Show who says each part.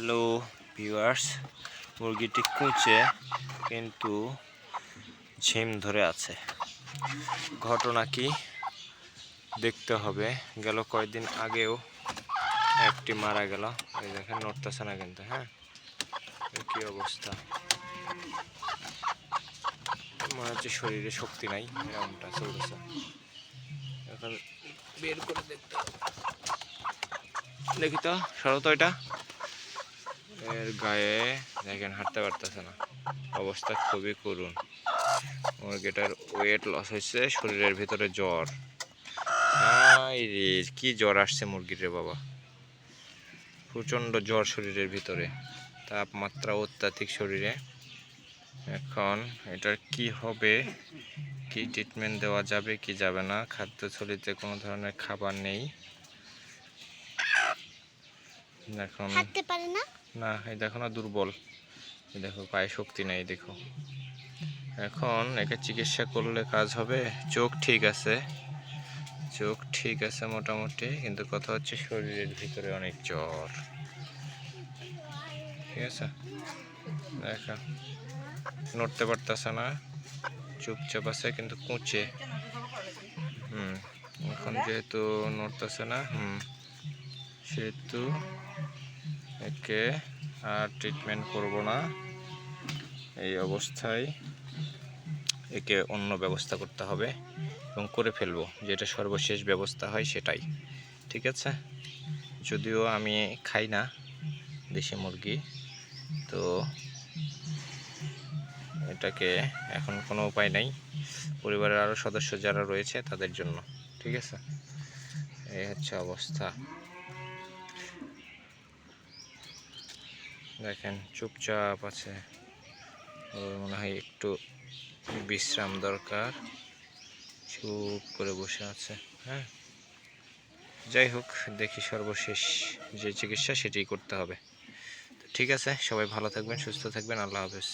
Speaker 1: Hello viewers মুরগিটি কুঁচে, কিন্তু ঝিম ধরে আছে। ঘটনা কি দেখতে হবে। গেল কয়েকদিন আগেও একটি মারা গেল। এই দেখেন, নড়তেছে না কিন্তু হ্যাঁ? কি অবস্থা? মনে হচ্ছে শরীরে শক্তি নাই, এরকমটা চলতেছে। এখন বের করে দেখতে দেখি তো সরো এটা এর গায়ে দেখেন, হাঁটতে পারতেছে না। অবস্থা খুবই করুণ। মুরগিটার ওয়েট লস হয়েছে, শরীরের ভিতরে জ্বর। কি জ্বর আসছে মুরগির রে বাবা। প্রচণ্ড জ্বর শরীরের ভিতরে। তাপমাত্রা অত্যাধিক শরীরে। এখন এটার কি হবে? কি ট্রিটমেন্ট দেওয়া যাবে, কি যাবে না? খাদ্য খাদ্যথলিতে কোনো ধরনের খাবার নেই। এখন
Speaker 2: না,
Speaker 1: এই দেখো না, দুর্বল। দেখো, পায়ে শক্তি নাই, দেখো। এখন একে চিকিৎসা করলে কাজ হবে। চোখ ঠিক আছে। চোখ ঠিক আছে মোটামুটি, কিন্তু কথা হচ্ছে শরীরের ভিতরে অনেক জ্বর। ঠিক আছে? দেখো। নড়তে পারতেছে না। চুপচাপ আছে, কিন্তু কুঁচে। হুম, এখন যেহেতু নড়তেছে না, হুম, সেহেতু একে আর ট্রিটমেন্ট করব না। এই অবস্থায় একে অন্য ব্যবস্থা করতে হবে এবং করে ফেলব। যেটা সর্বশেষ ব্যবস্থা হয় সেটাই। ঠিক আছে? যদিও আমি খাই না দেশি মুরগি, তো এটাকে এখন কোনো উপায় নাই। পরিবারের আরও সদস্য যারা রয়েছে তাদের জন্য। ঠিক আছে? এই হচ্ছে অবস্থা। দেখেন, চুপচাপ আছে। ওর মনে হয় একটু বিশ্রাম দরকার। চুপ করে বসে আছে হ্যাঁ? যাই হোক, দেখি সর্বশেষ যে চিকিৎসা সেটাই করতে হবে। তো ঠিক আছে, সবাই ভালো থাকবেন, সুস্থ থাকবেন, আল্লাহ হাফেজ।